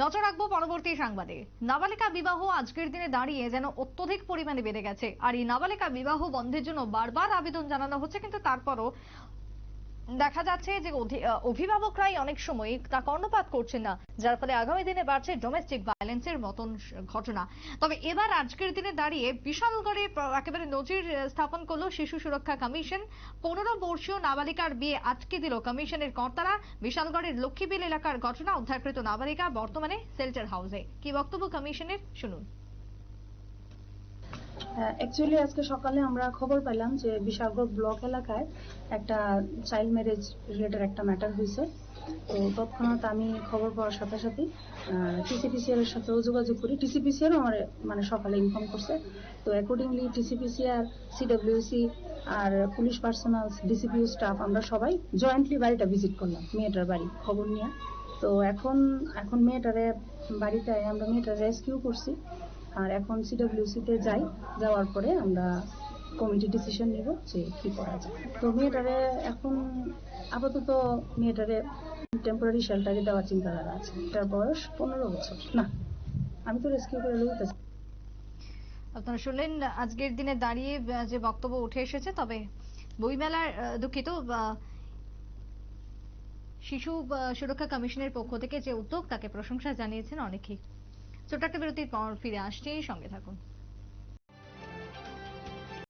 নজর রাখব পরবর্তী সংবাদে। নাবালিকা বিবাহ আজকের দিনে দাঁড়িয়ে যেন অত্যধিক পরিমাণে বেড়ে গেছে। আর এই নাবালিকা বিবাহ বন্ধের জন্য বারবার আবেদন জানানো হচ্ছে, কিন্তু তারপরও দেখা যাচ্ছে যে অভিভাবকরাই অনেক সময় তা কর্ণপাত করছেন না, যার ফলে আগামী দিনে বাড়ছে ডোমেস্টিক ভায়োলেন্সের মতন ঘটনা। তবে এবার আজকের দিনে দাঁড়িয়ে বিশালগড়ে একেবারে নজির স্থাপন করল শিশু সুরক্ষা কমিশন। পনেরো বর্ষীয় নাবালিকার বিয়ে আটকে দিল কমিশনের কর্তারা। বিশালগড়ের লক্ষ্মীবিল এলাকার ঘটনা উদ্ধারকৃত নাবালিকা বর্তমানে সেল্টার হাউসে কি বক্তব্য কমিশনের? শুনুন। অ্যাকচুয়ালি আজকে সকালে আমরা খবর পেলাম যে বিশালগড় ব্লক এলাকায় একটা চাইল্ড ম্যারেজ রিলেটেড একটা ম্যাটার হয়েছে। তো তৎক্ষণাৎ আমি খবর পাওয়ার সাথে সাথে টিসিপিসিআর এর সাথেও যোগাযোগ করি। টিসিপিসিআরও আমার মানে সকালে ইনফর্ম করছে। তো অ্যাকর্ডিংলি টিসিপিসিআর সিডব্লিউসি আর পুলিশ পার্সোনাল ডিসিপিউ স্টাফ আমরা সবাই জয়েন্টলি বাড়িটা ভিজিট করলাম, মেয়েটার বাড়ি, খবর নিয়ে। তো এখন এখন মেয়েটারে বাড়িতে, আমরা মেয়েটার রেস্কিউ করছি। আর এখন সিডব্লিউসি তে যাই, যাওয়ার পরে আমরা কমিটি ডিসিশন নিব যে কি করা যায়। তো মেয়েটারে এখন আপাতত মেয়েটারে টেম্পোরারি শেল্টারে দেওয়ার চিন্তাধারা আছে। এটার বয়স পনেরো বছর। না, আমি তো রেস্কিউ করে লইতে আপনারা শুনলেন, আজকের দিনে দাঁড়িয়ে যে বক্তব্য উঠে এসেছে, তবে বইমেলার দুঃখিত শিশু সুরক্ষা কমিশনের পক্ষ থেকে যে উদ্যোগ, তাকে প্রশংসা জানিয়েছেন অনেকেই। ছোট্ট একটা বিরতির পর ফিরে আসছি। সঙ্গে থাকুন।